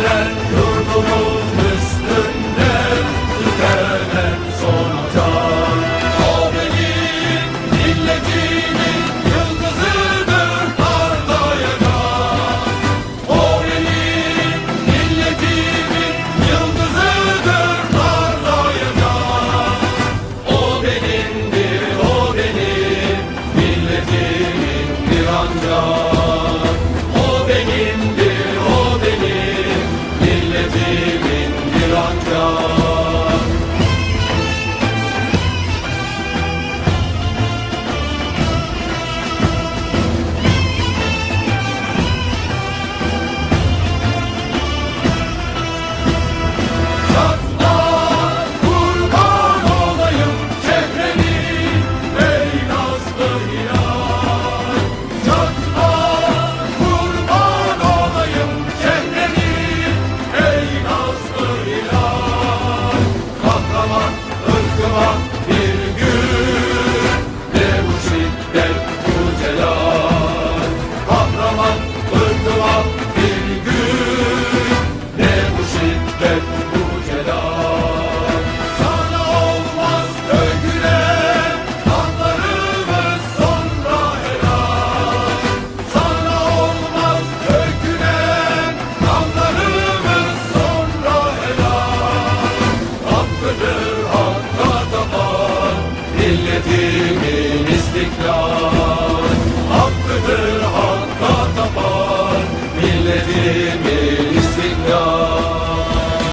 Tören yurdumun üstünde Tükenen son O benim milletimin yıldızıdır parlayacak O benim milletimin yıldızıdır parlayacak O benimdir o benim milletimin bir ancak. O benimdir Oh.